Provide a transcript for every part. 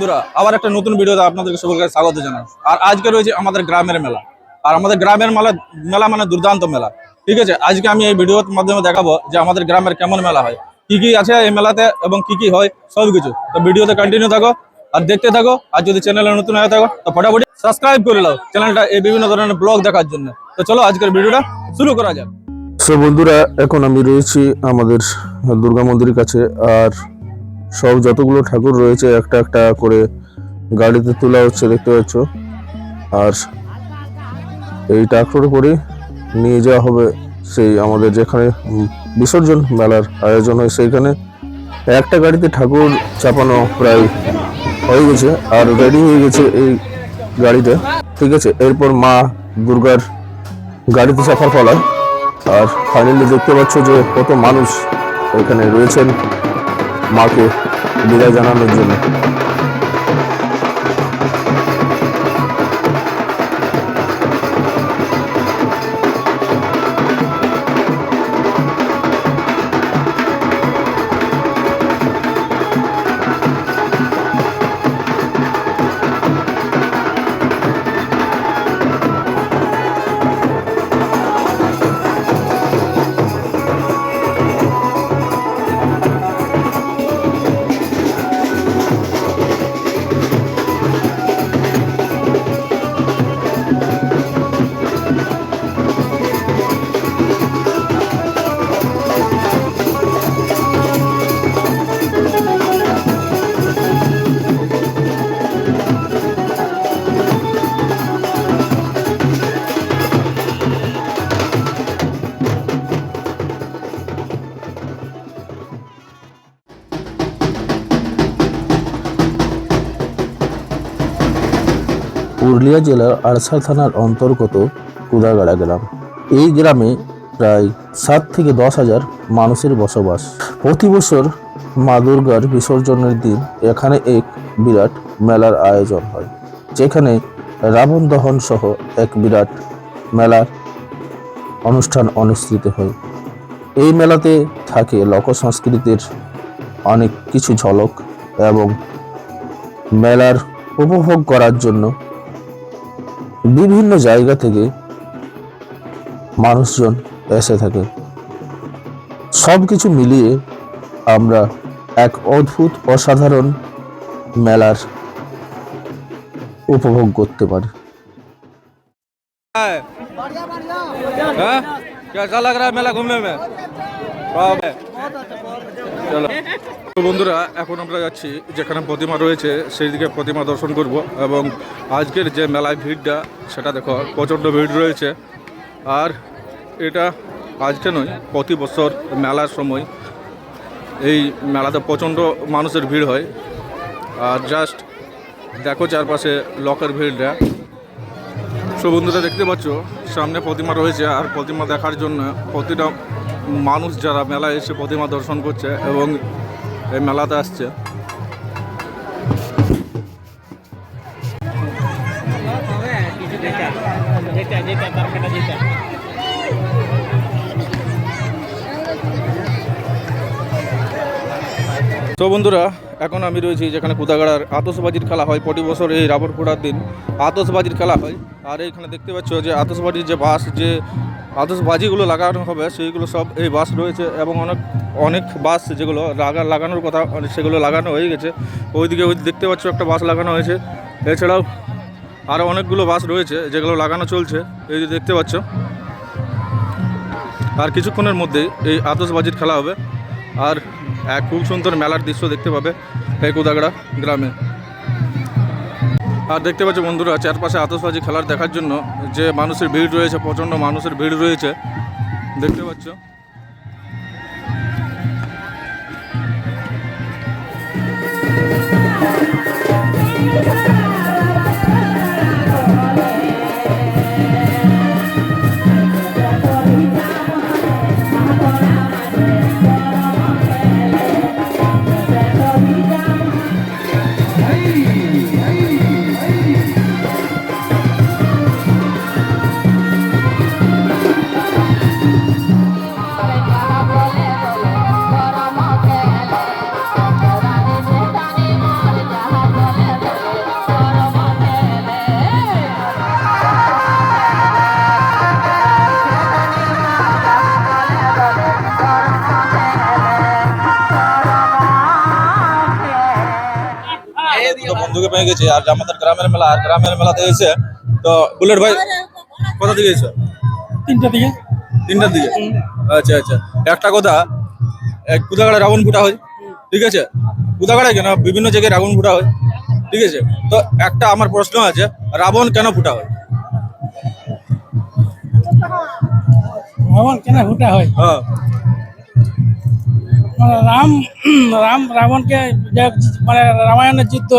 বন্ধুরা, আবার একটা নতুন ভিডিওতে আপনাদেরকে সকলকে স্বাগত জানাই। আর আজকে রয়েছে আমাদের গ্রামের মেলা। আর আমাদের গ্রামের মেলা মেলা মানে দুর্দান্ত মেলা। ঠিক আছে? আজকে আমি এই ভিডিওর মাধ্যমে দেখাবো যে আমাদের গ্রামের কেমন মেলা হয়। কি কি আছে এই মেলাতে এবং কি কি হয়, সব কিছু। তো ভিডিওতে কন্টিনিউ থাকো আর দেখতে থাকো। আর যদি চ্যানেলে নতুন হয়ে থাকো, তো ফটাফটি সাবস্ক্রাইব করে নাও চ্যানেলটা এই বিভিন্ন ধরনের ব্লগ দেখার জন্য। তো চলো আজকের ভিডিওটা শুরু করা যাক। সো বন্ধুরা, এখন আমি রয়েছি আমাদের দুর্গা মন্দিরের কাছে। আর সব যতগুলো ঠাকুর রয়েছে, একটা একটা করে গাড়িতে তোলা হচ্ছে, দেখতে পাচ্ছ। আর এই ট্রাক্টরে করে নিয়ে যাওয়া হবে সেই আমাদের যেখানে বিসর্জন মেলার আয়োজন হয় সেইখানে। একটা গাড়িতে ঠাকুর চাপানো প্রায় হয়ে গেছে, আর রেডি হয়ে গেছে এই গাড়িটা, ঠিক আছে? এরপর মা দুর্গার গাড়িতে চাপার ফলায় আর ফাইনালি দেখতে পাচ্ছ যে কত মানুষ এখানে রয়েছেন। మాకు విదజనాలు జనం পুরুলিয়া জেলার আড়সা থানার অন্তর্গত কুদাগাড়া গ্রাম। এই গ্রামে প্রায় সাত থেকে দশ হাজার মানুষের বসবাস। প্রতি বছর মা দুর্গার বিসর্জনের দিন এখানে এক বিরাট মেলার আয়োজন হয়, যেখানে রাবণ দহন সহ এক বিরাট মেলার অনুষ্ঠান অনুষ্ঠিত হয়। এই মেলাতে থাকে লোক সংস্কৃতির অনেক কিছু ঝলক এবং মেলার উপভোগ করার জন্য বিভিন্ন জায়গা থেকে মানুষজন এসে থাকে সব কিছু মিলিয়ে আমরা এক অদ্ভুত অসাধারণ মেলার উপভোগ করতে পারি हाँ? कैसा लग रहा है मेला घूमने में সব চলো তো বন্ধুরা, এখন আমরা যাচ্ছি যেখানে প্রতিমা রয়েছে সেই দিকে প্রতিমা দর্শন করব এবং আজকের যে মেলায় ভিড়টা, সেটা দেখো, প্রচণ্ড ভিড় রয়েছে। আর এটা আজকে নয়, প্রতি বছর মেলার সময় এই মেলাতে প্রচণ্ড মানুষের ভিড় হয়। আর জাস্ট দেখো চারপাশে লকের ভিড়টা। সো বন্ধুরা, দেখতে পাচ্ছ, সামনে প্রতিমা রয়েছে, আর প্রতিমা দেখার জন্য প্রতিটা মানুষ যারা মেলায় এসে প্রতিমা দর্শন করছে এবং এই মেলাতে আসছে তো বন্ধুরা, এখন আমি রয়েছি যেখানে কুদাগাড়ার আতসবাজির খেলা হয়। প্রতি বছর এই রাবণ পোড়ার দিন আতসবাজির খেলা হয়। আর এইখানে দেখতে পাচ্ছ যে আতসবাজির যে বাস যে আতসবাজিগুলো লাগানো হবে, সেইগুলো সব এই বাস রয়েছে এবং অনেক অনেক বাস যেগুলো লাগা, লাগানোর কথা, সেগুলো লাগানো হয়ে গেছে। ওইদিকে ওই দেখতে পাচ্ছ একটা বাস লাগানো হয়েছে। এছাড়াও আরও অনেকগুলো বাস রয়েছে যেগুলো লাগানো চলছে, এই যে দেখতে পাচ্ছ। আর কিছুক্ষণের মধ্যেই এই আতসবাজির খেলা হবে। আর এক খুব সুন্দর মেলার দৃশ্য দেখতে পাবে এই কোদাগড়া গ্রামে আর দেখতে পাচ্ছি বন্ধুরা, চারপাশে আতসবাজি খেলার দেখার জন্য যে মানুষের ভিড় রয়েছে, প্রচণ্ড মানুষের ভিড় রয়েছে, দেখতে পাচ্ছ Yeah. পেয়ে গেছি আর আমাদের গ্রামের মেলা আর গ্রামের মেলাতে এসে তো বুলেট ভাই কোথা থেকে এসো তিনটা দিকে। তিনটার দিকে? আচ্ছা আচ্ছা। একটা কথা এক কুদাগাড়ে রাবণ ফুটা হয়? ঠিক আছে? কুদাগাড়ে কেন? বিভিন্ন জায়গায় রাবণ ফুটা হয়। ঠিক আছে? তো একটা আমার প্রশ্ন আছে রাবণ কেন ফুটা হয়? রাবণ কেন ফুটা হয়? হ্যাঁ। রাম রাম রাবণকে মানে রামায়ণের যুদ্ধ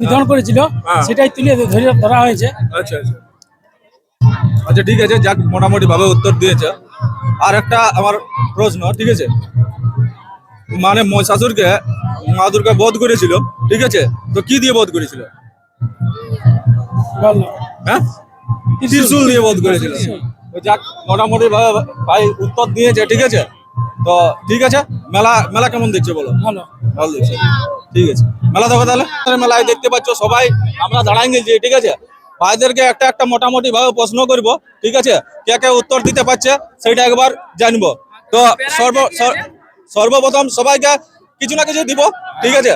নিধন করেছিল হ্যাঁ। সেটাই তুলে ধরে ধরা হয়েছে। আচ্ছা আচ্ছা। আচ্ছা ঠিক আছে যাক মোটামুটি ভাবে উত্তর দিয়েছে। আর একটা আমার প্রশ্ন ঠিক আছে? মানে মহিষাসুরকে মা দুর্গা বধ করেছিল ঠিক আছে? তো কি দিয়ে বধ করেছিল? হ্যাঁ? ত্রিশূল। দিয়ে বধ করেছিল। যাক মোটামুটি ভাবে ভাই উত্তর দিয়েছে ঠিক আছে? তো ঠিক আছে মেলা মেলা কেমন দেখছে বলো? ভালো। ভালো দেখছে। ঠিক আছে। মেলা দেখো তাহলে মেলায় দেখতে পাচ্ছ সবাই আমরা দাঁড়াই গেছি ঠিক আছে? ভাইদেরকে একটা একটা মোটামুটি ভাবে প্রশ্ন করব ঠিক আছে? কে কে উত্তর দিতে পারছে সেটা একবার জানব। তো সর্ব সর্বপ্রথম সবাইকে কিছু না কিছু দিব ঠিক আছে?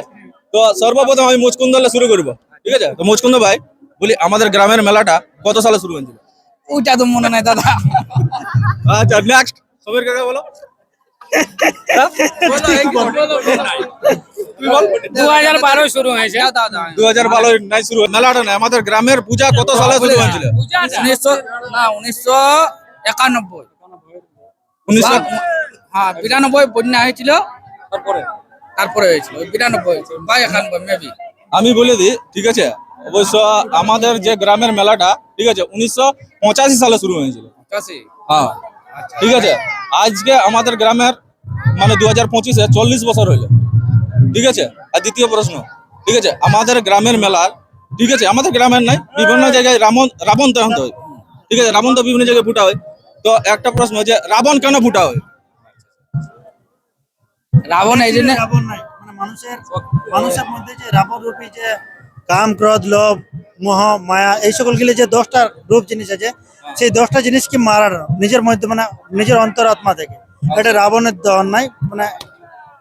তো সর্বপ্রথম আমি মুচকুন্দ শুরু করব ঠিক আছে? তো মুচকুন্দ ভাই বলি আমাদের গ্রামের মেলাটা কত সালে শুরু হয়েছিল? ওইটা তো মনে নাই দাদা। আচ্ছা নেক্সট সমীর কাকা বল। দু হাজার বারোয় শুরু হয়েছে। দু হাজার বারো নাই শুরু মেলাটা নাই। আমাদের গ্রামের পূজা কত সালে শুরু হয়েছিল? উনিশশো না উনিশশো একানব্বই। উনিশশো হ্যাঁ বিরানব্বই বন্যা হয়েছিল। তারপরে তারপরে হয়েছিল বিরানব্বই বা একানব্বই মেবি আমি বলে দিই ঠিক আছে? অবশ্য আমাদের যে গ্রামের মেলাটা ঠিক আছে? উনিশশো পঁচাশি সালে শুরু হয়েছিল। হ্যাঁ। ঠিক আছে? আজকে আমাদের গ্রামের মানে দু হাজার পঁচিশে চল্লিশ বছর হইল। ঠিক আছে? আর দ্বিতীয় প্রশ্ন ঠিক আছে? আমাদের গ্রামের মেলার ঠিক আছে? আমাদের গ্রামের নাই বিভিন্ন জায়গায় রাবণ রাবণ দহন হয়। ঠিক আছে? রাবণ তো বিভিন্ন জায়গায় ফুটা হয়। তো একটা প্রশ্ন যে রাবণ কেন ফুটা হয়? রাবণ এই জন্য রাবণ নাই। মানে মানুষের মানুষের মধ্যে যে রাবণ রূপী যে কাম ক্রোধ লোভ মোহ মায়া এই সকল গুলি যে দশটা রূপ জিনিস আছে সেই দশটা জিনিসকে মারার নিজের মধ্যে মানে নিজের অন্তরাত্মা থেকে। এটা রাবণের দহন নাই মানে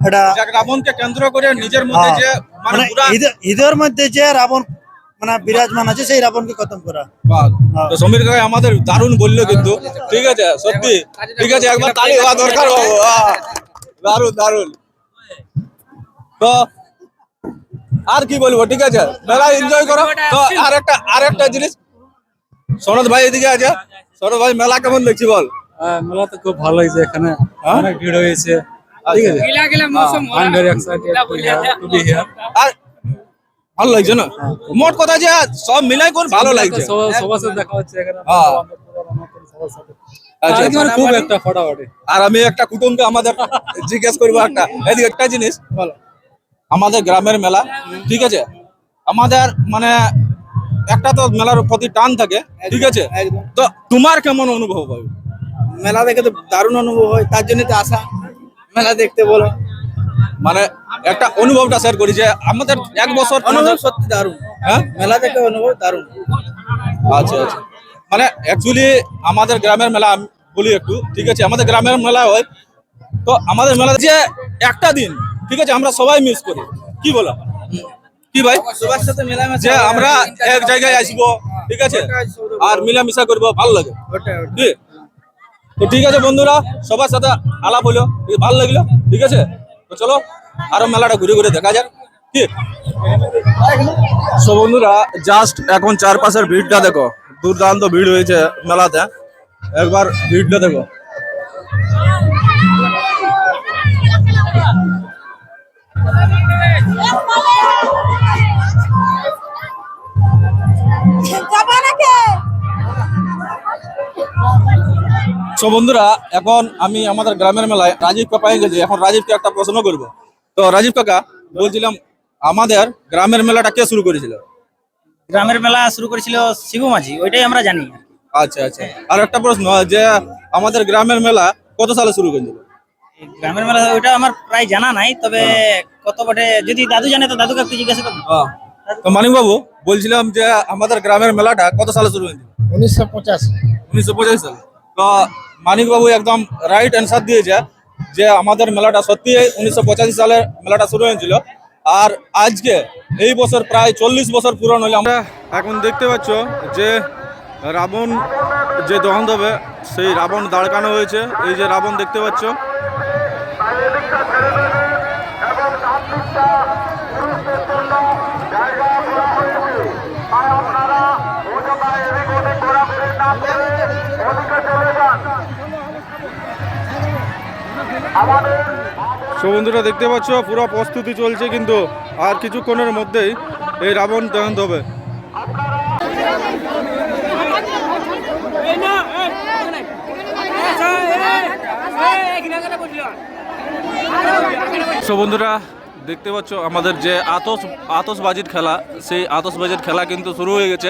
এটা রাবণকে কেন্দ্র করে নিজের মধ্যে হ্যাঁ, যে মানে মানে ঈদের- ঈদের মধ্যে যে রাবণ মানে বিরাজমান আছে সেই রাবণকে খতম করা। তো সমীর কাকা আমাদের দারুণ বলল কিন্তু। ঠিক আছে সত্যি। ঠিক আছে একবার তালি হওয়া দরকার দারুণ দারুণ। তো আর কি বলব ঠিক আছে? মেলা এনজয় করো। তো আর একটা আর একটা জিনিস। সনদ ভাই এদিকে আছে। সনদ ভাই মেলা কেমন দেখছি বল? হ্যাঁ মেলা তো খুব ভালো হয়েছে এখানে। হ্যাঁ? অনেক ভিড় হয়েছে। ঠিক আছে? বি হিয়ার আর ভালো লাগছে না? মোট কথা যে সব মিলাই কোন ভালো লাগছে? সবার সাথে দেখা হচ্ছে এখানে। হ্যাঁ। সবার সাথে আচ্ছা, আজকে খুব একটা ফটাফটি। আর আমি একটা কুটুমকে আমাদের জিজ্ঞেস করব একটা। এদিকে একটা জিনিস। বলো। আমাদের গ্রামের মেলা ঠিক আছে? আমাদের মানে একটা তো মেলার প্রতি টান থাকে ঠিক আছে? তো তোমার কেমন অনুভব হয়? মেলা দেখে তো দারুণ অনুভব হয় তার জন্য তো আসা। মেলা দেখতে বলো। মানে একটা অনুভবটা শেয়ার করি যে আমাদের এক বছর অনুভব সত্যি দারুণ। হ্যাঁ? মেলা দেখে অনুভব দারুণ। আচ্ছা আচ্ছা। মানে অ্যাকচুয়ালি আমাদের গ্রামের মেলা বলি একটু ঠিক আছে? আমাদের গ্রামের মেলা হয় তো আমাদের মেলা যে একটা দিন ঠিক আছে আমরা সবাই মিস করি। কি বলো? কি ভাই? সবার সাথে যে আমরা এক জায়গায় আসব ঠিক আছে? আর মিলামিশা করব ভালো লাগে। কি? তো ঠিক আছে বন্ধুরা সবার সাথে আলাপ হলো ঠিক, ভালো লাগল ঠিক আছে? তো চলো আরও মেলাটা ঘুরে ঘুরে দেখা যাক। কি? সো বন্ধুরা জাস্ট এখন চারপাশের ভিড়টা দেখো। দুর্দান্ত ভিড় হয়েছে মেলাতে। একবার ভিড়টা দেখো। সো বন্ধুরা এখন আমি আমাদের গ্রামের মেলায় রাজীব কাকা গেছি। এখন রাজীবকে একটা প্রশ্ন করব। তো রাজীব কাকা বলছিলাম আমাদের গ্রামের মেলাটা কে শুরু করেছিল? গ্রামের মেলা শুরু করেছিল শিবু মাঝি ওইটাই আমরা জানি। আচ্ছা আচ্ছা। আর একটা প্রশ্ন যে আমাদের গ্রামের মেলা কত সালে শুরু করেছিল? গ্রামের মেলা ওইটা আমার প্রায় জানা নাই তবে কত বটে যদি দাদু জানে তো দাদুকে একটু জিজ্ঞাসা করব হ্যাঁ। তো মানিক বাবু বলছিলাম যে আমাদের গ্রামের মেলাটা কত সালে শুরু হয়েছিল? উনিশশো পঁচাশি। উনিশশো পঁচাশি সালে। তো মানিক বাবু একদম রাইট অ্যান্সার দিয়েছে যে আমাদের মেলাটা সত্যি উনিশশো পঁচাশি সালে মেলাটা শুরু হয়েছিল। আর আজকে এই বছর প্রায় চল্লিশ বছর পূরণ হলে। আমরা এখন দেখতে পাচ্ছ যে রাবণ যে দহন হবে সেই রাবণ দাঁড়কানো হয়েছে। এই যে রাবণ দেখতে পাচ্ছ সো বন্ধুরা দেখতে পাচ্ছ পুরো প্রস্তুতি চলছে কিন্তু আর কিছুক্ষণের মধ্যেই এই রাবণ দহন হবে। সো বন্ধুরা দেখতে পাচ্ছ আমাদের যে আতস আতসবাজির খেলা সেই আতসবাজির খেলা কিন্তু শুরু হয়ে গেছে।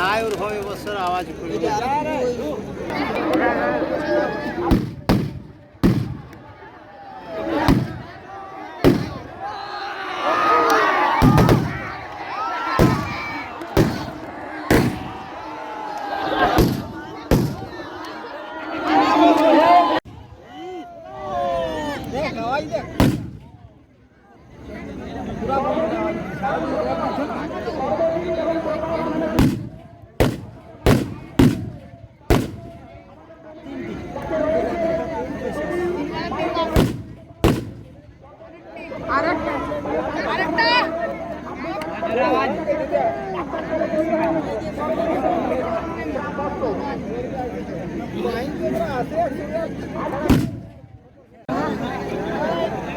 নাই ওর হবে বছর আওয়াজ করে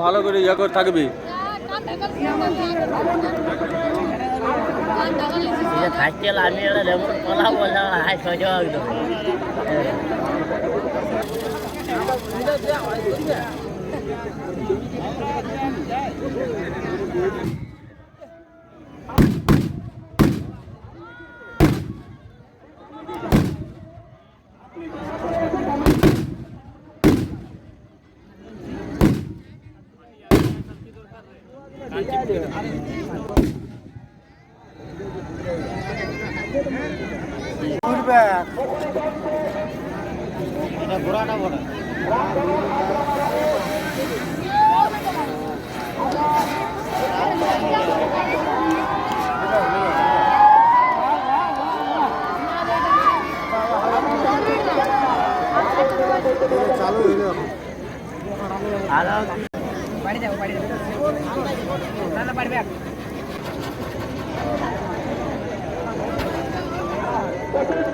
ভালো করে ইয়ে করে থাকবি? থাকতে আমি এটা রেমন কলা বললাম হাই সহজ একদম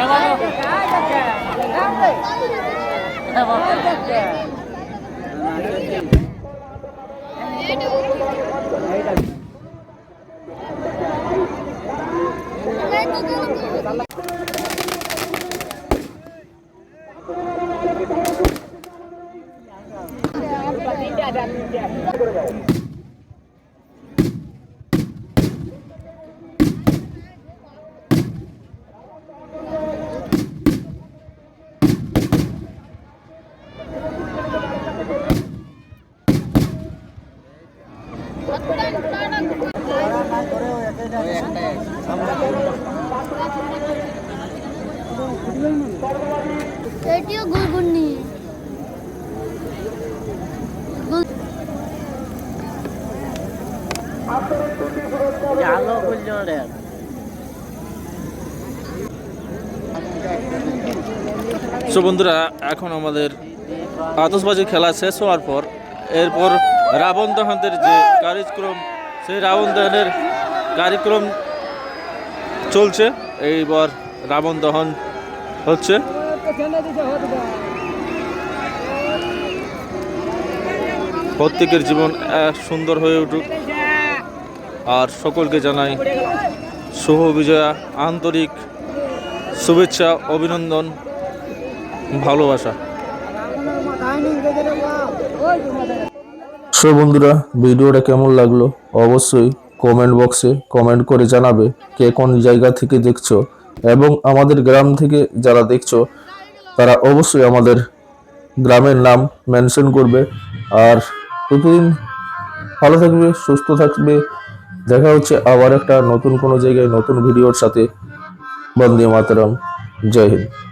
ఏమో সো বন্ধুরা, এখন আমাদের আতসবাজি খেলা শেষ হওয়ার পর। এরপর রাবণ দহনের যে কার্যক্রম, সেই রাবণ দহনের কার্যক্রম চলছে। এইবার রাবণ দহন হচ্ছে। প্রত্যেকের জীবন সুন্দর হয়ে উঠুক। আর সকলকে জানাই শুভ বিজয়া, আন্তরিক শুভেচ্ছা, অভিনন্দন, ভালোবাসা। সো বন্ধুরা, ভিডিওটা কেমন লাগল? অবশ্যই কমেন্ট বক্সে কমেন্ট করে জানাবে কে কোন জায়গা থেকে দেখছ এবং আমাদের গ্রাম থেকে যারা দেখছ, তারা অবশ্যই আমাদের গ্রামের নাম মেনশন করবে। আর প্রতিদিন ভালো থাকবে, সুস্থ থাকবে দেখা হচ্ছে আবার একটা নতুন কোনো জায়গায় নতুন ভিডিওর সাথে। বন্দে মাতরম। জয় হিন্দ।